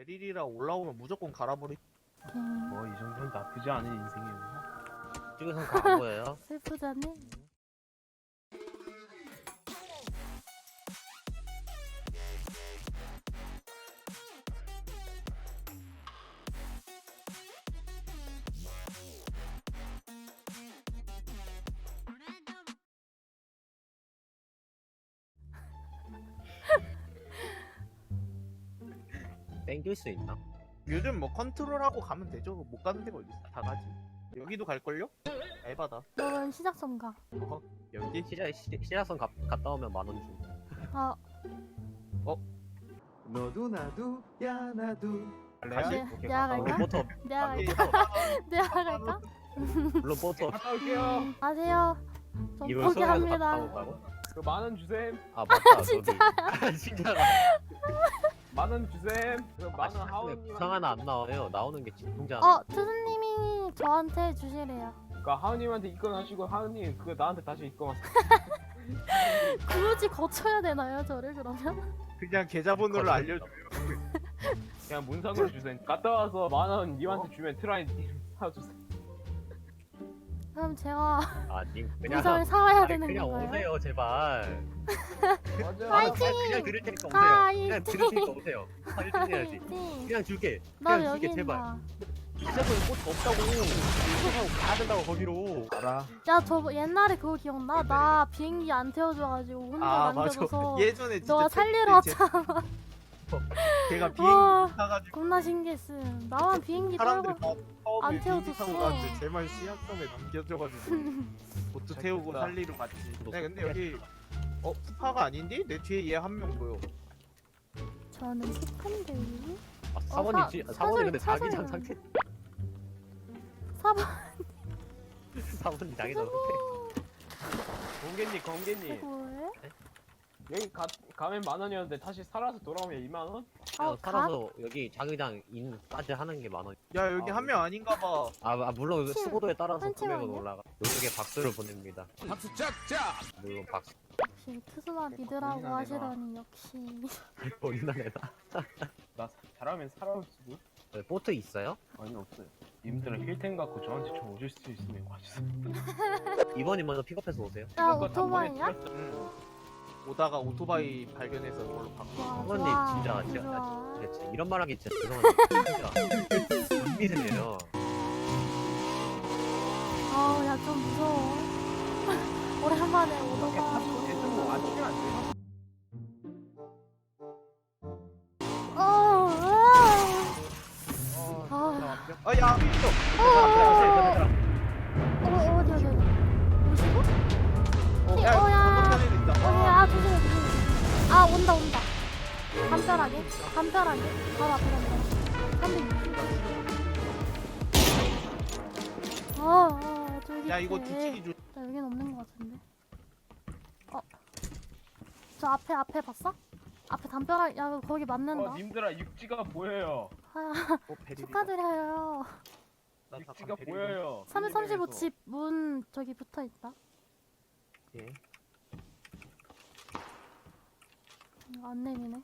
베릴이라 올라오면 무조건 갈아버리. 오케이. 뭐이 정도는 나쁘지 않은 인생이에요. 찍어서 다안 보여요? 슬프잖니? 땡길 수 있나? 요즘 뭐 컨트롤하고 가면 되죠. 못 가는 데가 어디 있어? 다 가지. 여기도 갈 걸요? 에바다. 너는 시작 좀 가. 여기? 시작 시, 시작선 가, 갔다 오면 만 원 줌. 아, 너도 나도 야 나도. 다시? 네, 오케이, 내가 갔다 갈까? 물론 보터 내가 오케이. 갈까? 내가 갈까? 물론 보터 갔다 올게요. 아세요? 저 이걸 갔다 포기합니다. 온다고? 그 만원 주셈. 아 맞다 진짜. 진짜가 만원 주셈. 그 아, 만원 하원님. 부상 하나 안 나와요 나오는 게 진통제 어, 투수님이 저한테 주시래요. 그러니까 하은님한테 입건하시고 하은님 그거 나한테 다시 입건하세요. 굳이 거쳐야 되나요, 저를 그러면? 그냥 계좌번호를 거짓말. 알려줘. 그냥 문상으로 주셈. 갔다 와서 만원 님한테 주면 트라이 사주세요. 그럼 제가 아님 그냥 문상을 사와야 아니, 되는 그냥 건가요? 오세요 제발 맞아. 화이팅! 그냥, 그냥 들을 테니까 오세요! 그냥 들을 테니까 오세요 화이팅 해야지 화이팅! 그냥 줄게 나 그냥 여기 줄게 제발 있나? 시작은 꽃 없다고 시작하고 가야 된다고 거기로 알아. 야, 저 옛날에 그거 기억나? 나 비행기 안 태워줘가지고 혼자 아 맞아. 남겨줘서 예전에 진짜 너가 택- 살리러 제- 왔잖아. 걔가 와. 비행기 타가지고 겁나 신기했음. 나만 비행기 사람들이 타고 처음에 안 비행기 태워줬어. 타고 제만 시약섬에 남겨줘가지고 보트 태우고. 살리러 갔지. 네 근데 여기 어 푸파가 아닌데? 내 뒤에 얘 한 명 보여. 저는 스펀데요. 아, 사- 사원이 지 사설- 사원이 근데 사설- 자기장 상태 사번 사원이 자기장 상태 공개님 공개님. 뭐해? 여기 가, 가면 만 원이었는데 다시 살아서 돌아오면 2만 원? 어, 가? 살아서 여기 자기장 인까지 하는 게 많아 야 여기 아, 한 명 아닌가 봐. 아, 아 물론 팀, 수고도에 따라서 한 금액은? 올라가 이쪽에 박수를 보냅니다 박수 짝짝. 물론 박수 역시 투수만 믿으라고 본인아, 하시더니 역시 본인나 내다 나 사- 잘하면 살아올 수도. 네, 보트 있어요? 아니 없어요. 님들은 힐템 갖고 저한테 좀 오실 수 있으면 와주세요. 이번이 먼저 픽업해서 오세요 야 그거 단번에 오토바이야? 응. 오다가 오토바이 발견해서 그걸로 바꿔. 좋아 진짜, 진짜. 좋아. 네, 진짜 이런 말 하기 진짜 죄송한데 진짜 안 믿으네요 아우 야 좀 무서워 오랜만에 탑도 대충 안 치면 안 돼요? 어, 어. 어, 아, 아야 있어. 담벼락에 담벼락에 바로 앞에 담벼락 360 아, 아 저기 야 이거. 뒤치기 조. 나 여긴 없는 것 같은데 어? 저 앞에 앞에 봤어? 앞에 담벼락 야 거기 맞는다 어, 님들아 육지가 보여요. 아, 어 베릴이. 축하드려요 육지가 보여요. 335집 문 저기 붙어있다 예. 이거 안 내리네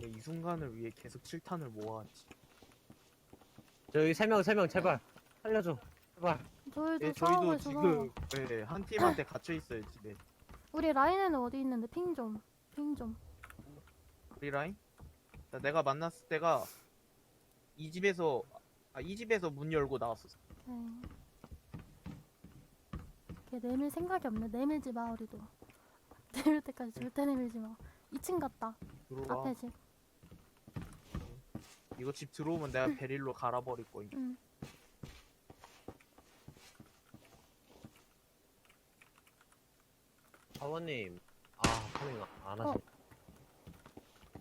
내가 이 순간을 위해 계속 칠탄을 모아왔지. 저기 세명 세 명 제발 살려줘 제발 저희도 예, 싸우고 저희도 있어서 지금 예, 한 팀한테 갇혀 있어요 집에. 우리 라인에는 어디 있는데 핑 좀. 핑 좀. 우리 라인? 나 내가 만났을 때가 이 집에서 아, 이 집에서 문 열고 나왔었어. 네. 걔 내밀 생각이 없네. 내밀지 마 우리도. 내밀 때까지 절대 내밀지 마. 2층 갔다. 들어와. 앞에 집. 이거 집 들어오면 내가 베릴로 갈아버릴 거임. 응. 사원님 아 파밍 안 하시 어.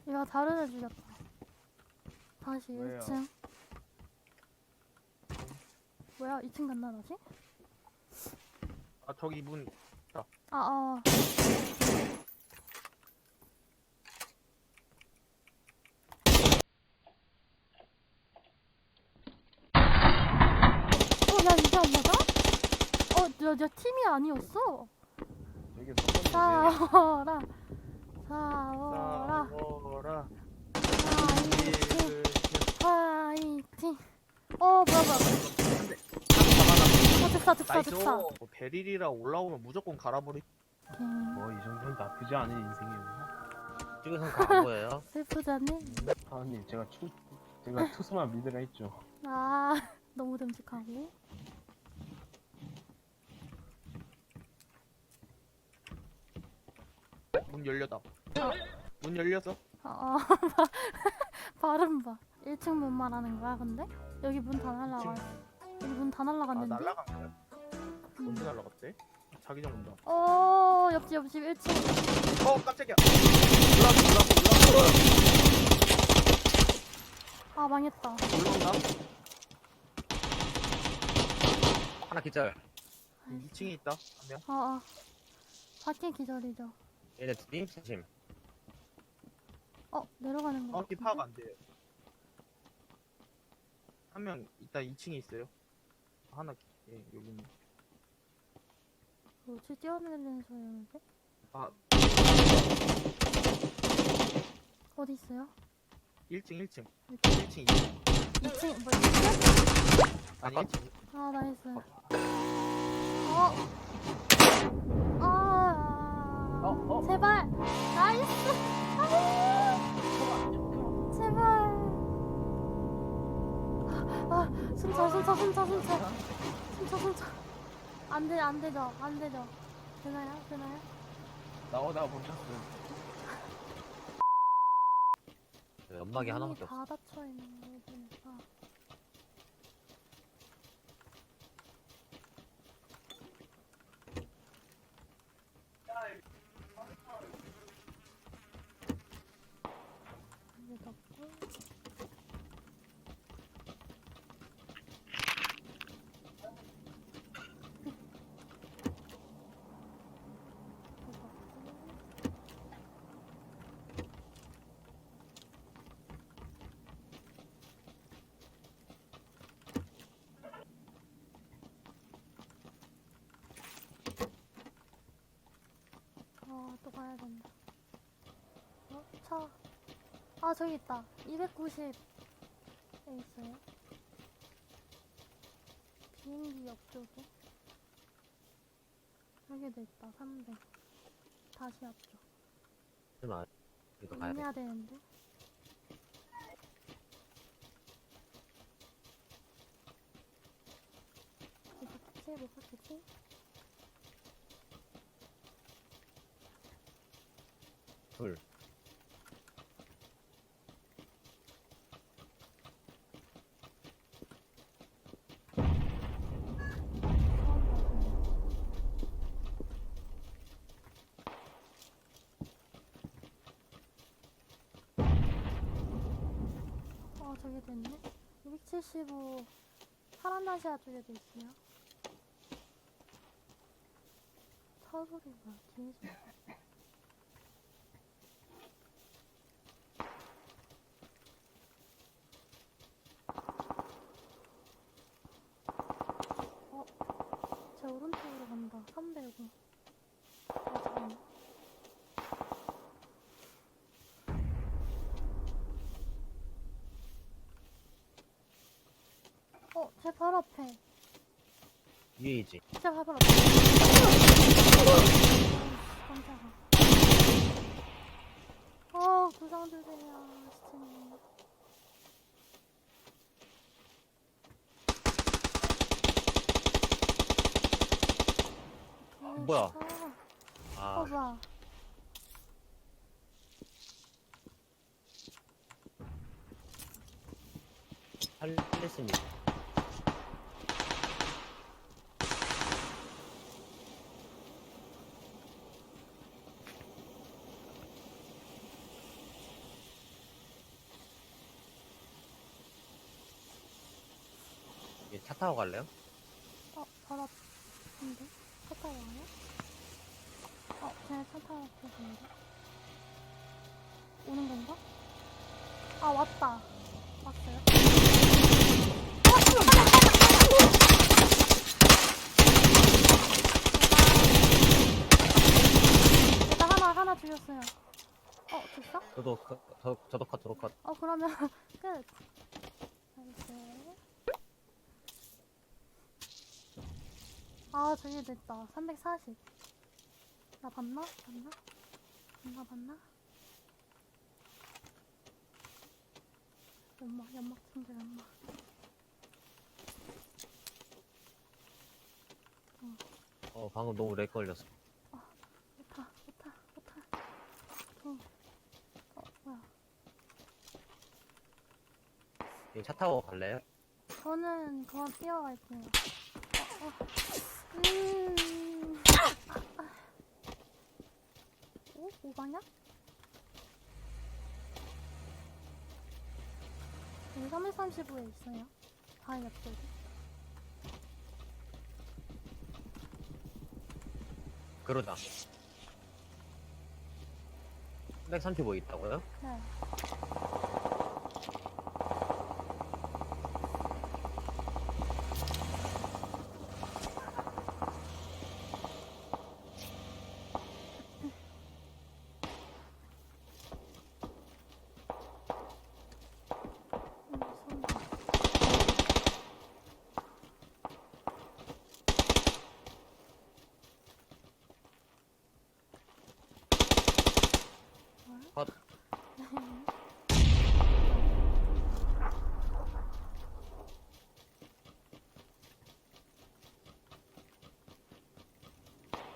얘가 다른 애 죽였다. 다시 왜요? 1층. 뭐야? 2층 갔나 다시? 아 저기 문 아, 아. 야, 야 팀이 아니었어. 되게 사오라, 싸워라. 싸워라. 파이팅. 파이팅. 어, 뭐야, 뭐야. 어, 즉사, 사, 사. 베릴이라 올라오면 무조건 갈아버리. 뭐이 정도는 나쁘지 않은 인생이에요. 이쪽에선 안 보여요. 슬프지 않니? 하나님 제가 추 제가 투수만 믿으라 했죠. 아, 너무 듬직하고. 문 열렸다 문 열렸어? 어, 어 발음 봐. 1층 문 말하는 거야 근데? 여기 문 다 날라가. 여기 문 다 아 날라갔는데? 날라간 거야 음. 언제 날라갔대? 자기장 온다 어 옆집 옆집 1층. 어 깜짝이야 올라왔어 올라왔어 아 망했다. 올라온다 올라온다 하나 기절. 2층에 있다 한 명 어 어. 밖에 기절이죠. 얘네 둘이 조심. 어 내려가는 거. 정확히? 파악 안 돼요 한 명 이따 2층에 있어요 하나 예 여기 있네 뭐지 뛰어내리는 소리였는데? 아 어디 있어요? 1층 1층 이렇게. 1층 2층 2층 뭐 2층? 아니 1층 아 나이스. 어. 아. 어, 어. 제발. 나이스. 아. 제발. 아 숨차 숨차 숨차 숨차 숨차 숨차. 안 돼 안 되죠 안 되죠. 되나요 되나요? 나오다 보셨어요. 연막이 하나밖에 없어. 다 닫혀 있는 거 보니까. 이게 닫고. 이거 닫고. 어, 또 가야 된다. 어, 차. 아, 저기 있다. 290에 있어요. 비행기 옆쪽에. 여기도 있다. 300. 다시 앞쪽. 하지마. 이거 가야 돼. 해야 되는데. 못 봤겠지? 못 봤겠지? 둘. 처음 봤네. 어, 저기 됐네. 275 파란나시아 쪽에도 있어요. 차 소리가 뒤에서. 어, 제 오른쪽으로 간다. 305. 아, 잠깐만. 어, 제 바로 앞에. 위에이지. 제 바로 앞에. 아이씨, 깜짝아. 어, 구상 주세요, 시청님. 뭐야? 아, 아, 어, 뭐야. 살렸습니다. 차 타고 갈래요? 어, 바로 앞인데? 차 타고 와요? 어, 쟤네 차 타고 가는데? 오는 건가? 아, 왔다. 왔어요? 어, 일단 하나, 하나 죽였어요. 어, 됐어? 저도 컷, 저, 저도 컷, 저도 컷. 어, 그러면 끝. 나이스. 아 저기 됐다 340. 나 봤나? 봤나? 봤나 봤나? 연막 연막 챙겨 연막. 어 방금 너무 렉 걸렸어 못타 못타 못타. 어. 어 뭐야? 이차 타고 갈래요? 저는 그만 뛰어갈게요. 어, 어. 음. 오? 오방향? 여기 335에 있어요. 바위 옆쪽에. 그러자 335 있다고요? 네. 음, 쏜다. 컷.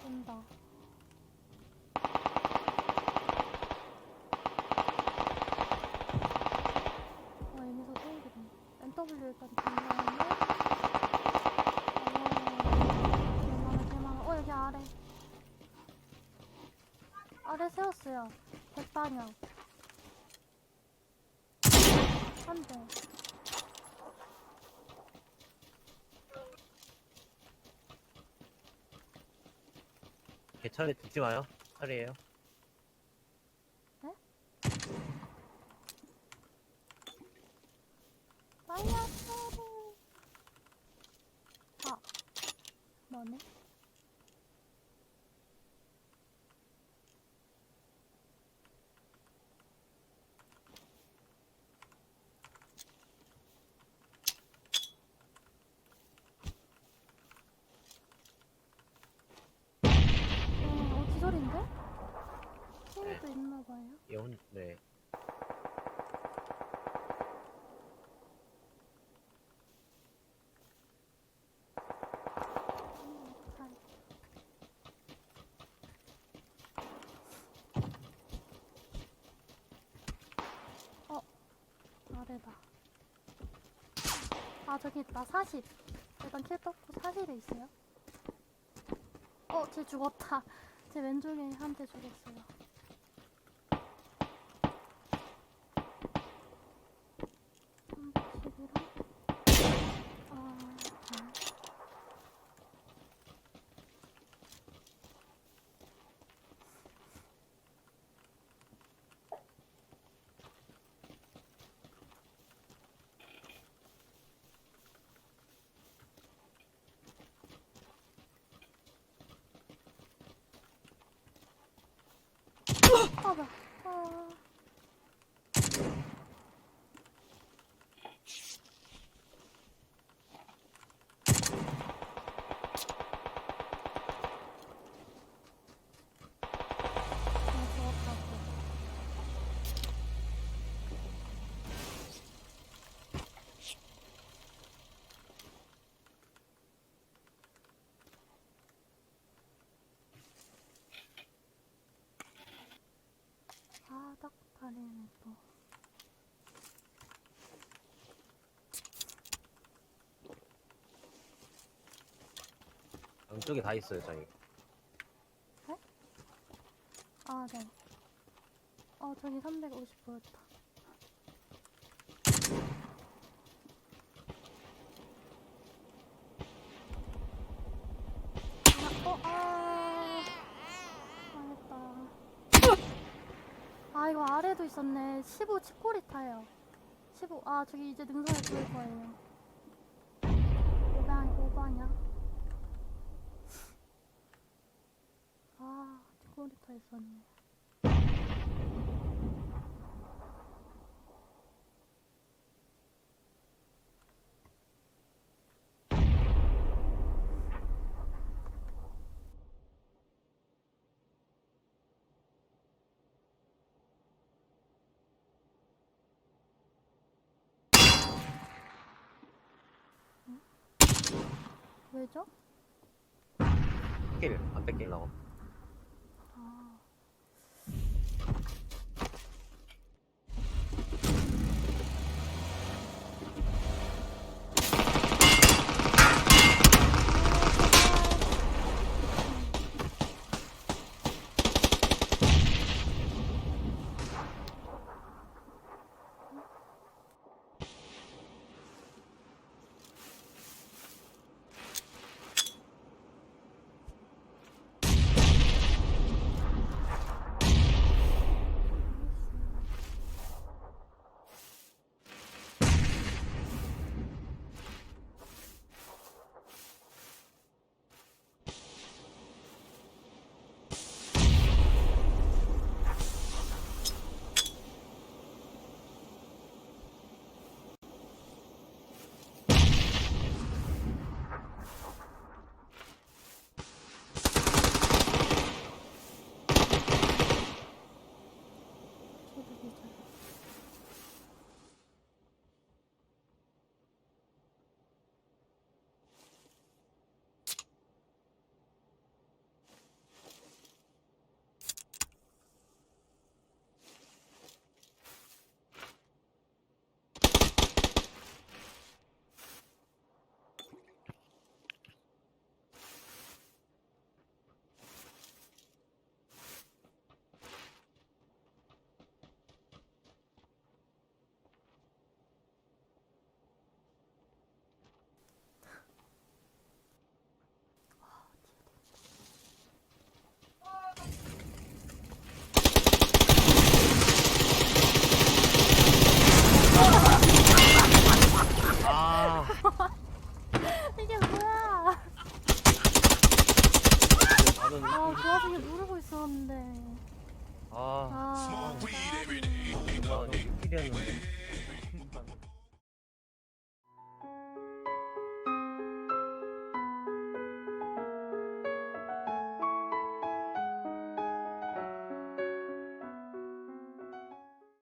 된다. 어, 여기서 땡기네. NW 일단. 어, 개많아, 개많아. 어, 여기 아래. 아래 세웠어요. 백방향. 한 대. 개철에 듣지 마요 철이에요 파이어 소리. 아, 뭐네? 음, 어, 기절인데? 팀도 있나봐요. 얘혼 네 어, 아래다. 아, 저기 있다. 40. 일단 킬 떴고 40에 있어요. 어, 쟤 죽었다. 제 왼쪽에 한 대 죽었어요. 삼십이랑 아, 네. 아, 나. 아. 아, 죽었다고. 또. 양쪽에 다 있어요 저희 아, 네. 어, 저기 350 보였다. 아, 어, 아. 망했다. 아래도 있었네. 15 치코리타예요. 15. 아, 저기 이제 능선에 보일 거예요. 오방, 오방이야. 아, 치코리 타 있었네. 왜죠? 뺏길 안 뺏길라고